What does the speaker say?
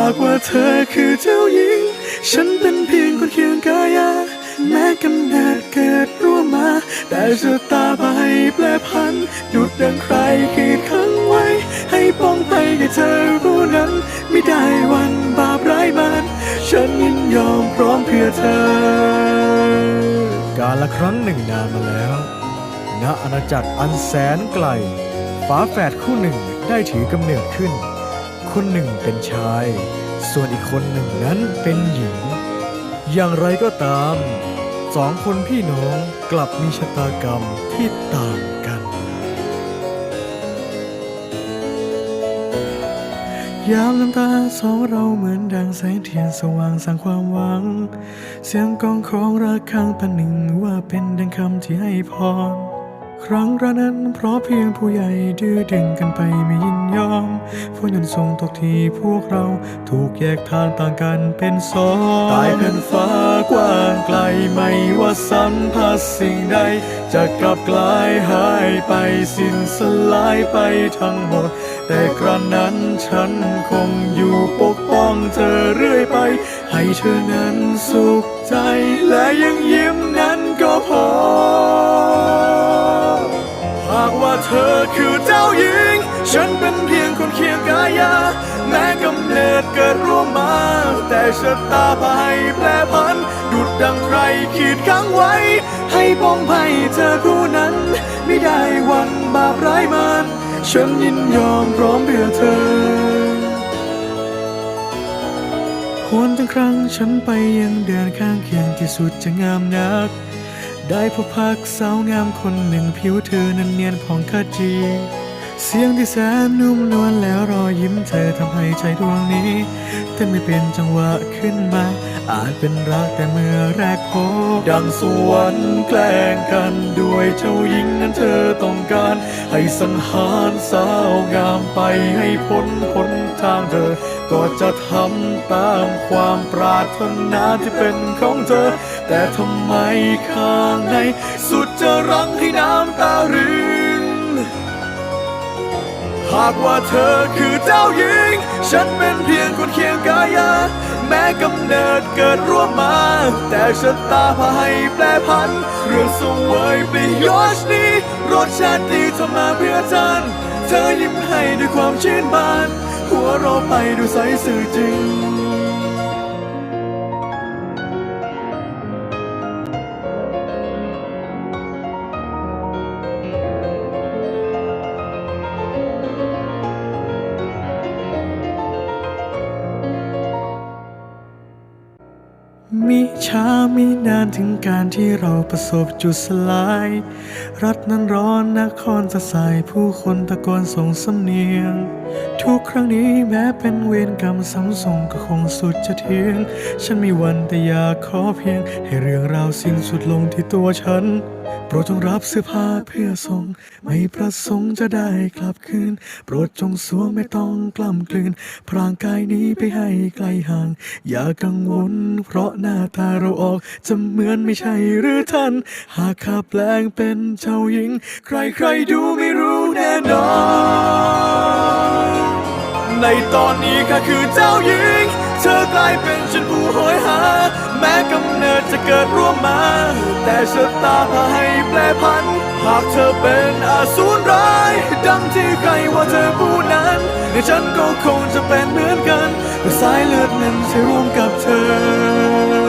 ากว่าเธอคือเจ้าหญิง ฉันเป็นเพียงคนเคียงกายา แม้กำเนิดเกิดร่วมมา แต่ชะตาไปแปรพันหยุดดังใครขีดขังไว้ ให้ป้องไปแค่เธอผู้นั้น ไม่ได้วันบาปร้ายมัน ฉันยินยอมพร้อมเพื่อเธอ การละครั้งหนึ่งนานมาแล้ว ณอาณาจักรอันแสนไกลฝาแฝดคู่หนึ่งได้ถือกำเนิดขึ้น คนหนึ่งเป็นชาย ส่วนอีกคนหนึ่งนั้นเป็นหญิง อย่างไรก็ตาม สองคนพี่น้องกลับมีชะตากรรมที่ต่างกัน ยามน้ำตาสองเราเหมือนดังแสงเทียนสว่างสร้างความหวัง เสียงกองของระฆังประหนึ่งว่าเป็นดังคำที่ให้พร ครั้งระนั้นเพราะเพียงผู้ใหญ่ดื้อดึงกันไปไม่ยินยอมฝนยันทรงตกที่พวกเราถูกแยกทางต่างกันเป็นสองตายแผ่นฟ้ากว้างไกลไม่ว่าสัมผัสสิ่งใด จะกลับกลายหายไปสิ้นสลายไปทั้งหมด แต่กระนั้นฉันคงอยู่ปกป้องเธอเรื่อยไป ให้เธอนั้นสุขใจและยังยิ เธอคือเจ้าหญิง ฉันเป็นเพียงคนเคียงกายา แม้กำเนิดเกิดร่วมมา แต่ชะตาพายแปรพัน ดุดดังใครขีดขังไว้ ให้ป้องภัยเธอผู้นั้น ไม่ได้วันบาปร้ายมัน ฉันยินยอมพร้อมเพื่อเธอหวนทั้งครั้งฉันไปยังเดินข้างเคียงที่สุดจะงามนัก ได้พบพักสาวงามคนหนึ่งผิวเธอนั้นเนียนผ่องขจี เสียงที่แสนนุ่มนวลแล้วรอยยิ้มเธอทำให้ใจดวงนี้เต้นไม่เป็นจังหวะขึ้นมา อาจเป็นรักแต่เมื่อแรกพบดังสวรรค์แกล้งกันด้วยเจ้าหญิงนั้นเธอต้องการ ให้สังหารสาวงามไปให้พ้นพ้นทางเธอ ก็จะทำตามความปรารถนาที่เป็นของเธอ แต่ทำไมข้างในสุดจะรังให้น้ำตาริน หากว่าเธอคือเจ้าหญิง ฉันเป็นเพียงคนเคียงกายา แม้กำเนิดเกิดร่วมมา แต่ชะตาพาให้แปรพันเรื่องสวยปลียอชนี้รสชาติดีทำมาเพื่อฉัน เธอยิ้มให้ด้วยความชื่นบาน หัวเราไปด้วยใสสื่อจริงมิช้ามินานถึงการที่เราประสบจุดสลาย รัฐนั้นร้อนนครสะสายผู้คนตะโกนส่งสำเนียง ทุกครั้งนี้แม้เป็นเวรกรรมซ้ำส่งก็คงสุดจะเทียง ฉันมีวันแต่อยากขอเพียง ให้เรื่องราวสิ้นสุดลงที่ตัวฉัน โปรดจงรับเสื้อผ้าเพื่อส่ง ไม่ประสงค์จะได้กลับคืน โปรดจงสวมไม่ต้องกล้ำกลืนพรางกายนี้ไปให้ไกลห่าง อย่ากังวล เพราะหน้าตาเราออก จะเหมือนไม่ใช่หรือท่าน หากข้าแปลงเป็นเจ้าหญิง ใครๆดูไม่รู้แน่นอน ในตอนนี้ข้าคือเจ้าหญิง เธอกลายเป็นฉันผู้หอยหา แม้กำเนิดจะเกิดร่วมมา แต่ชะตาพาให้แปรพัน หากเธอเป็นอาสูรร้าย ดังที่ใครว่าเธอผู้นั้นฉันก็คงจะเป็นเหมือนกันเมื่อสายเลือดนั้นจะร่วมกับเธอ